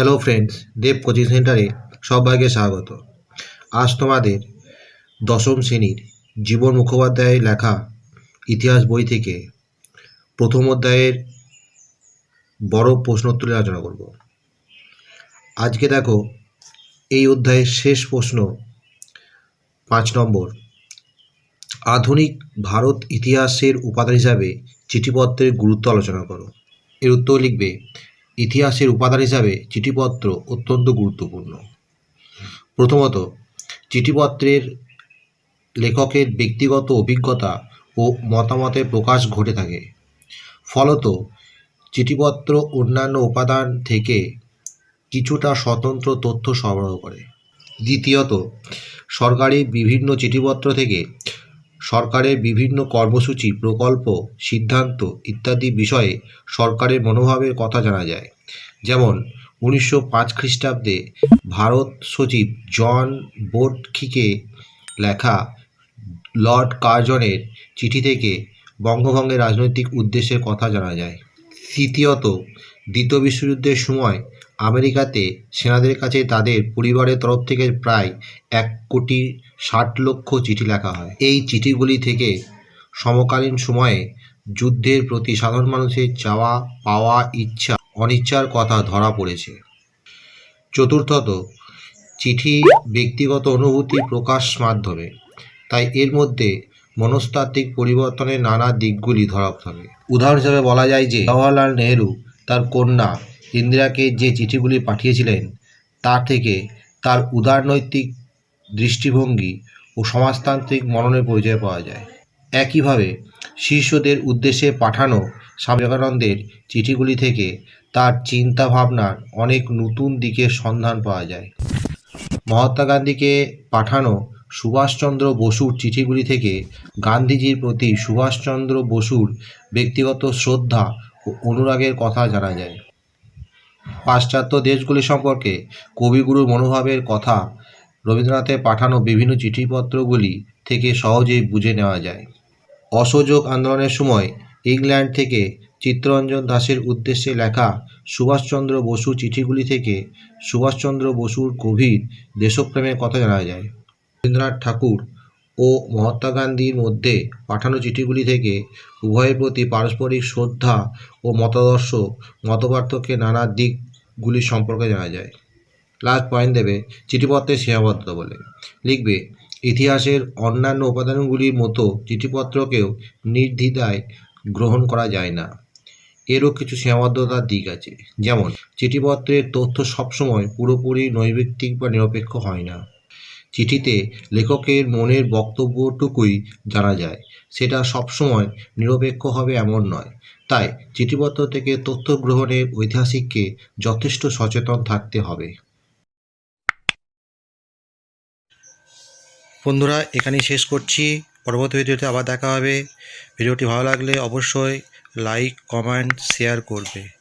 Hello friends দেব coaching সেন্টারে সবাইকে স্বাগত। আজ তোমাদের দশম শ্রেণির জীবন মুখোপাধ্যায়ের লেখা ইতিহাস বই থেকে প্রথম অধ্যায়ের বড় প্রশ্নোত্তরে আলোচনা করব। আজকে দেখো, এই অধ্যায়ের শেষ প্রশ্ন, পাঁচ নম্বর। আধুনিক ভারত ইতিহাসের উপাদান হিসাবে চিঠিপত্রের গুরুত্ব আলোচনা করো। এর উত্তর লিখবে ইতিহাসের উপাদান হিসাবে চিঠিপত্র অত্যন্ত গুরুত্বপূর্ণ। প্রথমত, চিঠিপত্রের লেখকের ব্যক্তিগত অভিজ্ঞতা ও মতামতের প্রকাশ ঘটে থাকে। ফলত, চিঠিপত্র অন্যান্য উপাদান থেকে কিছুটা স্বতন্ত্র তথ্য সরবরাহ করে। দ্বিতীয়ত, সরকারি বিভিন্ন চিঠিপত্র থেকে সরকারের বিভিন্ন কর্মসূচি, প্রকল্প, সিদ্ধান্ত ইত্যাদি বিষয়ে সরকারের মনোভাবের কথা জানা যায়। যেমন, উনিশশো পাঁচ খ্রিস্টাব্দে ভারত সচিব জন বোর্ডখিকে লেখা লর্ড কার্জনের চিঠি থেকে বঙ্গভঙ্গের রাজনৈতিক উদ্দেশ্যের কথা জানা যায়। তৃতীয়ত, দ্বিতীয় বিশ্বযুদ্ধের সময় আমেরিকাতে সেনাদের কাছে তাদের পরিবারের তরফ থেকে প্রায় এক কোটি ষাট লক্ষ চিঠি লেখা হয়। এই চিঠিগুলি থেকে সমকালীন সময়ে যুদ্ধের প্রতি সাধারণ মানুষের চাওয়া, পাওয়া ইচ্ছা, অনিচ্ছার কথা ধরা পড়েছে। চতুর্থত, চিঠি ব্যক্তিগত অনুভূতি প্রকাশ মাধ্যমে। তাই এর মধ্যে মনস্তাত্ত্বিক পরিবর্তনের নানা দিকগুলি ধরা পড়ে। উদাহরণ হিসেবে বলা যায় যে জওয়াহরলাল নেহরু তার কন্যা ইন্দিরাকে যে চিঠিগুলি পাঠিয়েছিলেন তা থেকে তার উদারনৈতিক দৃষ্টিভঙ্গি ও সমাজতান্ত্রিক মননের পরিচয় পাওয়া যায়। একইভাবে শিষ্যদের উদ্দেশ্যে পাঠানো স্বামী বিবেকানন্দের চিঠিগুলি থেকে তার চিন্তা ভাবনার অনেক নতুন দিকের সন্ধান পাওয়া যায়। মহাত্মা গান্ধীকে পাঠানো সুভাষচন্দ্র বসুর চিঠিগুলি থেকে গান্ধীজির প্রতি সুভাষচন্দ্র বসুর ব্যক্তিগত শ্রদ্ধা ও অনুরাগের কথা জানা যায়। পাশ্চাত্য দেশগুলি সম্পর্কে কবিগুরুর মনোভাবের কথা রবীন্দ্রনাথের পাঠানো বিভিন্ন চিঠিপত্রগুলি থেকে সহজেই বুঝে নেওয়া যায়। অসহযোগ আন্দোলনের সময় ইংল্যান্ড থেকে চিত্তরঞ্জন দাসের উদ্দেশ্যে লেখা সুভাষচন্দ্র বসু চিঠিগুলি থেকে সুভাষচন্দ্র বসুর গভীর দেশপ্রেমের কথা জানা যায়। রবীন্দ্রনাথ ঠাকুর ও মহাত্মা গান্ধীর মধ্যে পাঠানো চিঠিগুলি থেকে উভয়ের প্রতি পারস্পরিক শ্রদ্ধা ও মতাদর্শ মতপার্থক্যের নানা দিকগুলি সম্পর্কে জানা যায়। লাস্ট পয়েন্ট দেবে, চিঠিপত্রের সীমাবদ্ধতা বলে। লিখবে, ইতিহাসের অন্যান্য উপাদানগুলির মতো চিঠিপত্রকেও নির্দ্বিধায় গ্রহণ করা যায় না। এরও কিছু সীমাবদ্ধতার দিক আছে। যেমন, চিঠিপত্রের তথ্য সবসময় পুরোপুরি নৈমিত্তিক বা নিরপেক্ষ হয় না। চিঠিতে লেখকের মনের বক্তব্যটুকুই জানা যায়। সেটা সবসময় নিরপেক্ষ হবে এমন নয়। তাই চিঠিপত্র থেকে তথ্য গ্রহণের ঐতিহাসিককে যথেষ্ট সচেতন থাকতে হবে। বন্ধুরা, এখানেই শেষ করছি। পরবর্তী ভিডিওতে আবার দেখা হবে। ভিডিওটি ভালো লাগলে অবশ্যই লাইক, কমেন্ট, শেয়ার করবে।